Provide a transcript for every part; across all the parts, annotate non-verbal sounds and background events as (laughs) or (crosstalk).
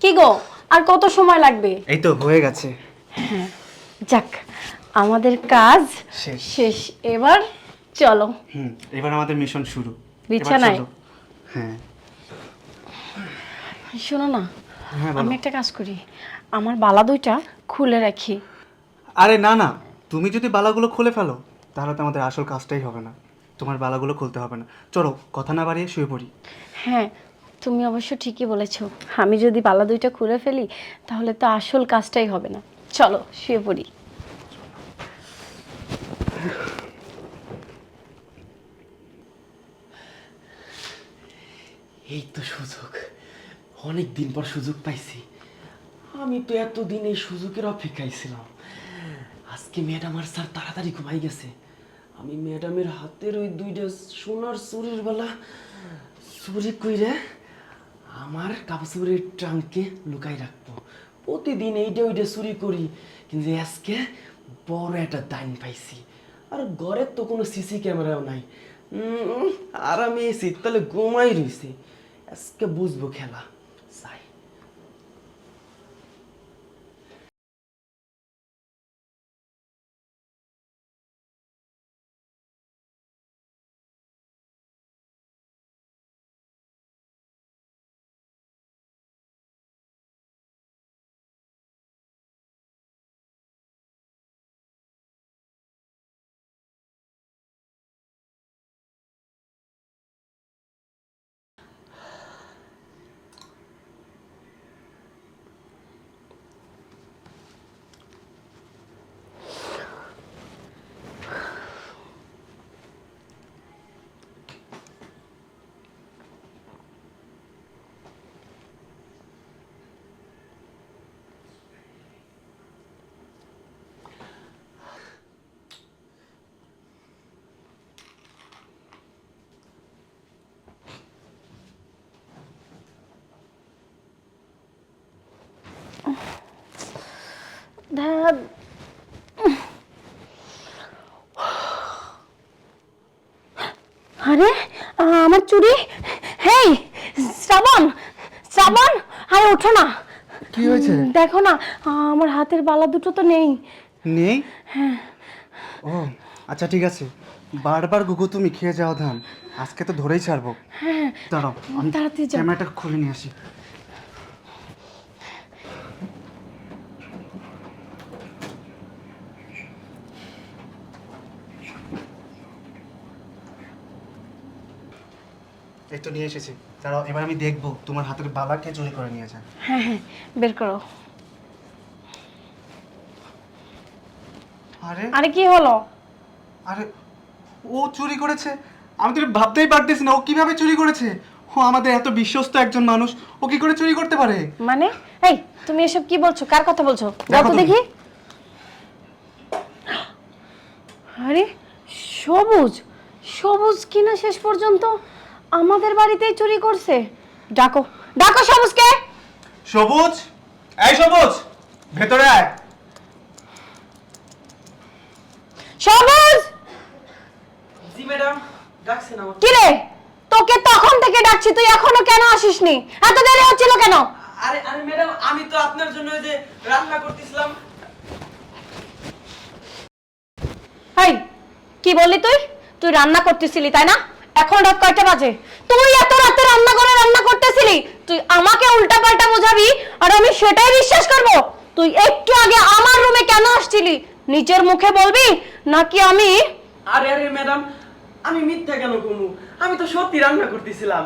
কি গো? আর কত সময় লাগবে? এই তো হয়ে গেছে। যাক আমাদের কাজ শেষ। শেষ। এবার চলো। হুম এবার আমাদের মিশন শুরু। বিছানায়? হ্যাঁ। শোনো না হ্যাঁ আমি একটা কাজ করি। আমার বালা দুইটা খুলে রাখি। আরে না না। তুমি যদি বালাগুলো খুলে ফেলো তাহলে তো আমাদের আসল কাজটাই হবে না। তোমার বালাগুলো খুলতে হবে না। চলো কথা না বাড়িয়ে শুয়ে পড়ি। হ্যাঁ তুমি অবশ্য ঠিকই বলেছ। আমি যদি বালা দুইটা খুলে ফেলি তাহলে তো আসল কাজটাই হবে না। চলো শুয়ে পড়ি। এই তো সুযোগ। অনেক দিন পর সুযোগ পাইছি। আমি তো এতদিন এই সুযোগের অপেক্ষায় ছিলাম। আজকে ম্যাডাম আর স্যার তাড়াতাড়ি ঘুমাই গেছে। আমি ম্যাডামের হাতের ওই দুইটা সোনার চুরির বেলা চুরি কইরে আমার কাপড়ের ট্রাঙ্কে লুকাই রাখব। প্রতিদিন এইটা ওইটা চুরি করি, কিন্তু আজকে বড় একটা দাইন পাইছি। আর ঘরের তো কোনো সিসি ক্যামেরাও নাই। আর আমি এই শীতকালে ঘুমাই রয়েছি আজকে বুঝব খেলা যাই ধ্যাৎ। আরে আমার চুড়ি হেই শ্রাবণ শ্রাবণ আরে ওঠো না। কি হয়েছে? দেখো না আমার হাতের বালা দুটো তো নেই। নেই? হ্যাঁ। ও আচ্ছা ঠিক আছে। বারবার গুগু তুমি খেয়ে যাও ধান। আজকে তো ধরেই ছাড়বো। হ্যাঁ দাঁড়াও আমি। ক্যামেরাটা খুলে নিয়ে আসি। এই তো নিয়ে এসেছি। দাঁড়াও এবার আমি দেখব তোমার হাতের বালাকে চুরি করে নিয়ে যায় হ্যাঁ হ্যাঁ বের করো। আরে। আরে কি হলো? আরে ও চুরি করেছে? আমি তো ভাবতেই পারতেছি না ও কীভাবে চুরি করেছে? ও আমাদের এত বিশ্বস্ত একজন মানুষ ও কি করে চুরি করতে পারে? মানে? এই তুমি এসব কি বলছো? কার কথা বলছো? দেখি। আরে সবুজ সবুজ কিনা শেষ পর্যন্ত? আমাদের বাড়িতেই চুরি করছে। ডাকো। ডাকো সবুজকে। সবুজ এই সবুজ ভেতরে আয়। সবুজ! জি ম্যাডাম ডাকছেন আমার কি রে? তোকে তখন থেকে ডাকছি তুই এখনও কেন আসিসনি? এত দেরি হচ্ছিল কেন? আরে আরে ম্যাডাম আমি তো আপনার জন্য ওই যে রান্না করতেছিলাম। এই কি বললি তুই? তুই রান্না করতেছিলি তাই না? এখন রাত কয়টা বাজে? তুই এত রাতে রান্না করে রান্না করতেছিলি, তুই আমাকে উল্টা পাল্টা বোঝাবি? আর আমি সেটাই বিশ্বাস করব। তুই একটু আগে আমার রুমে কেন আসছিলি? নিজের মুখে বলবি? নাকি আমি আরে আরে ম্যাডাম, আমি মিথ্যা কেন কমু? আমি তো সত্যি রান্না করতেছিলাম।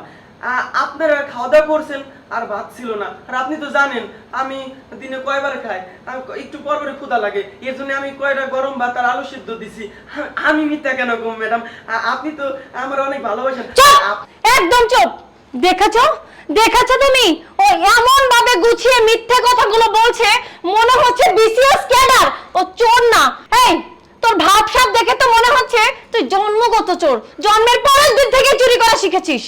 আপনারা খাওয়া দাওয়া করছেন আর ভাত ছিল না। আর আপনি তো জানেন, আমি দিনে কয়বার খাই। একটু পর পরে ক্ষুধা লাগে। এর জন্য আমি কয়টা গরম ভাত আর আলু সিদ্ধ দিছি। (laughs) আমি মিথ্যা কেন কমু, ম্যাডাম? আপনি তো আমার অনেক ভালোবাসেন। একদম চুপ! দেখেছ? দেখেছ তুমি? ও এমন ভাবে গুছিয়ে মিথ্যে কথাগুলো বলছে, মনে হচ্ছে বিসিএস ক্যাডার। ও চোর না। এই, তোর ভাব সাব দেখে তো মনে হচ্ছে তুই জন্মগত চোর। জন্মের পরের দিন থেকে চুরি করা শিখেছিস।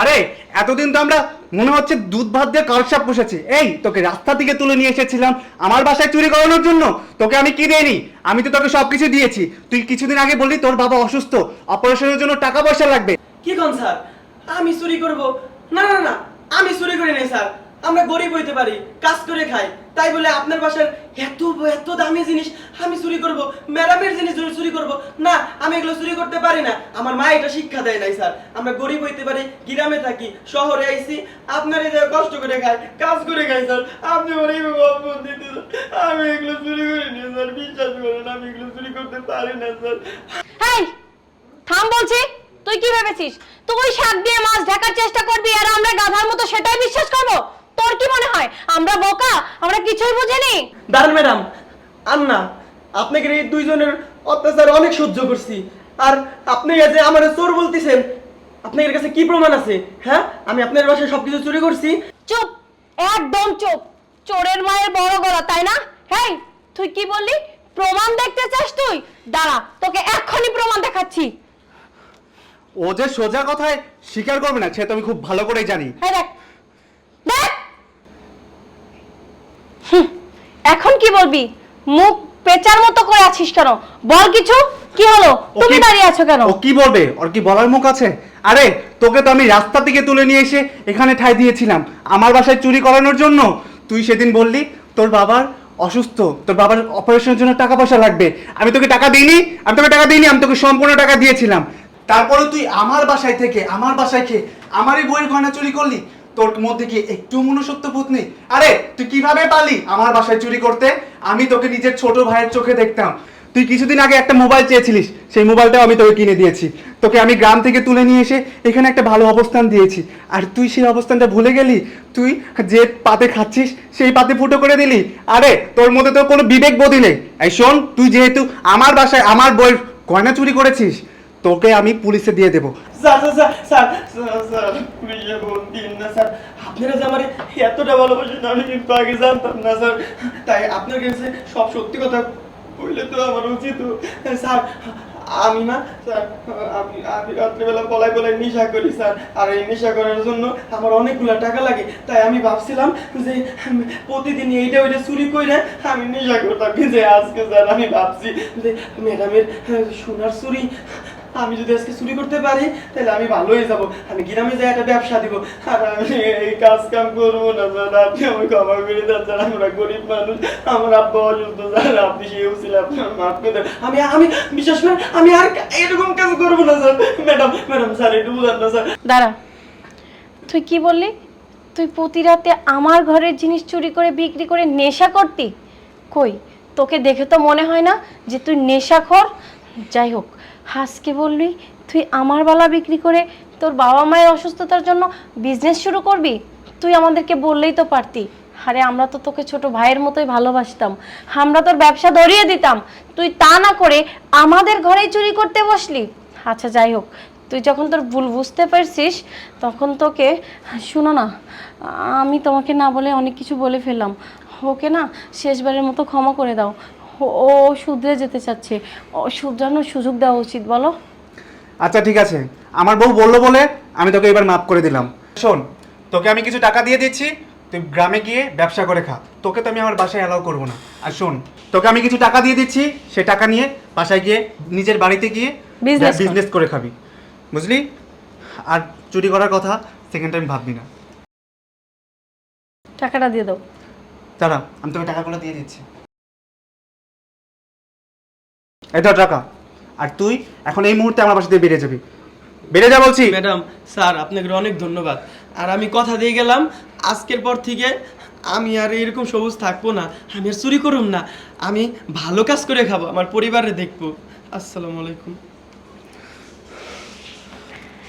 আরে, এতদিন তো আমরা মনে হচ্ছে দুধ ভাত দিয়ে কালসাপ পুষেছি। এই, তোকে রাস্তা থেকে তুলে নিয়ে এসেছিলাম। আমার বাসায় চুরি করানোর জন্য। তোকে আমি কি দেয়নি আমি তো তোকে সবকিছু দিয়েছি। তুই কিছুদিন আগে বললি তোর বাবা অসুস্থ। অপারেশনের জন্য টাকা পয়সা লাগবে। কি কন স্যার? আমি চুরি করব। না না না, আমি চুরি করি নাই, স্যার। আমরা গরিব হইতে পারি, কাজ করে খাই। তাই বলে আপনার বাসার এত এত দামি জিনিস আমি চুরি করব, ম্যাডামের জিনিস চুরি করব। না, আমি এগুলো চুরি করতে পারি না। আমার মা এটা শিক্ষা দেয় নাই, স্যার। আমরা গরিব হইতে পারি, গ্রামে থাকি, শহরে আইছি, আপনার এই কষ্ট করে খাই, কাজ করে খাই, স্যার। আপনি আমার এইভাবে অপমান আমি এগুলো চুরি করিনি, স্যার। বিশ্বাস করেন, আমি এগুলো চুরি করতে পারি না, স্যার। হেই, থাম বলছি, তুই কি ভেবেছিস? তুই শাক দিয়ে মাছ ঢাকার চেষ্টা করবি আর আমরা গাধার মতো সেটাই বিশ্বাস করব? তোর কি মনে হয়? আমরা বোকা? আমরা কিছুই বুঝিনি। দাঁড়ান ম্যাডাম আর না আপনাকে এই দুইজনের অত্যাচার অনেক সহ্য করছি। আর আপনি যে আমার চোর বলতেছেন আপনার কাছে কি প্রমাণ আছে? হ্যাঁ আমি আপনার বাসায় সবকিছু চুরি করছি। চুপ একদম চুপ। চোরের মায়ের বড় গলা তাই না? হেই তুই কি বললি? প্রমাণ দেখতে চাস তুই? দাঁড়া তোকে এক্ষুনি প্রমাণ দেখাচ্ছি। ও যে সোজা কথায় স্বীকার করবে না সে তো আমি খুব ভালো করেই জানি। দেখ দেখ হুম, এখন কি বলবি? মুখ পেচার মতো করে আছিস কেন? বল কিছু। কি হলো? তুমি দাঁড়িয়ে আছো কেন? ও কি বলবে? ওর কি বলার মুখ আছে? আরে তোকে তো আমি রাস্তা থেকে তুলে নিয়ে এসে এখানে ঠাই দিয়েছিলাম। আমার বাসায় চুরি করানোর জন্য। তুই সেদিন বললি তোর বাবার অসুস্থ। তোর বাবার অপারেশনের জন্য টাকা পয়সা লাগবে। আমি তোকে টাকা দিইনি। আমি তোকে টাকা দিইনি আমি তোকে সম্পূর্ণ টাকা দিয়েছিলাম। তারপরে তুই আমার বাসায় থেকে আমার বাসায় খেয়ে আমারই বইয়ের গয়না চুরি করলি। তোর মধ্যে কি একটু মনুষ্যত্ব বোধ নেই? আরে, তুই কীভাবে পালি আমার বাসায় চুরি করতে? আমি তোকে নিজের ছোট ভাইয়ের চোখে দেখতাম। তুই কিছুদিন আগে একটা মোবাইল চেয়েছিলিস, সেই মোবাইলটাও আমি তোকে কিনে দিয়েছি। তোকে আমি গ্রাম থেকে তুলে নিয়ে এসে এখানে একটা ভালো অবস্থান দিয়েছি। আর তুই সেই অবস্থানটা ভুলে গেলি? তুই যে পাতে খাচ্ছিস, সেই পাতে ফুটো করে দিলি? আরে, তোর মধ্যে তো কোনো বিবেক বোধই নেই। এই শোন, তুই যেহেতু আমার বাসায় আমার বইয়ের গয়না চুরি করেছিস তোকে আমি পুলিশে দিয়ে দেবো। আমি করি করার জন্য আমার অনেকগুলো টাকা লাগে। তাই আমি ভাবছিলাম যে প্রতিদিন এইটা ওইটা চুরি করে আমি নেশা করতাম। যে আজকে, স্যার, আমি ভাবছি যে ম্যাডামের সোনার চুরি আমি যদি আজকে চুরি করতে পারি, তাহলে আমি ভালো হয়ে যাব। আমি গ্রামে যাই একটা ব্যবসা দিব। আর আমি এই কাজ কাম করব না স্যার আপনি আমি ক্ষমা করে দেন, স্যার। আমরা গরিব মানুষ। আমার আব্বা অসুস্থ, স্যার। আপনি সে ছিল আপনার মাফ করে দেন। আমি আমি বিশেষ করে আমি আর এরকম কাজ করব না, স্যার। ম্যাডাম ম্যাডাম, স্যার, একটু বুঝান না, স্যার। দাঁড়া। তুই কি বললি? তুই প্রতি রাতে আমার ঘরের জিনিস চুরি করে, বিক্রি করে, নেশা করতি? কই? তোকে দেখে তো মনে হয় না যে তুই নেশাখোর? যাই হোক। হাসকে বললি, তুই আমার বালা বিক্রি করে তোর বাবা মায়ের অসুস্থতার জন্য বিজনেস শুরু করবি? তুই আমাদেরকে বললেই তো পারতি। আরে, আমরা তো তোকে ছোট ভাইয়ের মতোই ভালোবাসতাম। আমরা তোর ব্যবসা ধরিয়ে দিতাম। তুই তা না করে আমাদের ঘরেই চুরি করতে বসলি। আচ্ছা যাই হোক, তুই যখন তোর ভুল বুঝতে পারছিস, তখন তোকে, শুনো না, আমি তোমাকে না বলে অনেক কিছু বলে ফেললাম। ওকে না, শেষবারের মতো ক্ষমা করে দাও। ও- শুধরে যেতে চাচ্ছে। ও শুধরানোর সুযোগ দেওয়া উচিত বলো। আচ্ছা ঠিক আছে। আমার বউ বলল বলে আমি তোকে এবার মাফ করে দিলাম। শোন তোকে আমি কিছু টাকা দিয়ে দিচ্ছি তুই গ্রামে গিয়ে ব্যবসা করে খা। তোকে তো আমি আমার বাসায় অ্যালাউ করব না। আর শোন তোকে আমি কিছু টাকা দিয়ে দিচ্ছি সে টাকা নিয়ে বাসায় গিয়ে নিজের বাড়িতে গিয়ে Business কর। বিজনেস করে খাবি। বুঝলি? আর চুরি করার কথা সেকেন্ড টাইম ভাববি না। টাকাটা দিয়ে দাও। দাঁড়া আমি তোকে টাকাগুলো দিয়ে দিচ্ছি। ধর টাকা। আর তুই এখন এই মুহূর্তে আমার বাসা দিয়ে বেরিয়ে যাবি। বেরিয়ে যা বলছি। ম্যাডাম স্যার আপনাকে অনেক ধন্যবাদ। আর আমি কথা দিয়ে গেলাম আজকের পর থেকে আমি আর এরকম সবুজ থাকব না। আমি আর চুরি করুম না। আমি ভালো কাজ করে খাব আমার পরিবারে দেখব। আসসালামু আলাইকুম।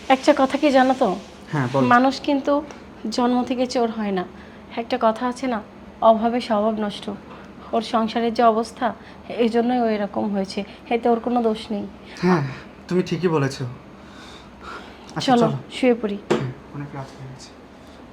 একটা কথা কি জানো তো? হ্যাঁ বল। মানুষ কিন্তু জন্ম থেকে চোর হয় না। একটা কথা আছে না অভাবে স্বভাব নষ্ট। ওর সংসারের যে অবস্থা এই জন্যই ওই রকম হয়েছে। এতে ওর কোনো দোষ নেই। হ্যাঁ তুমি ঠিকই বলেছ। আচ্ছা চলো শুয়ে পড়ি। অনেক রাত হয়ে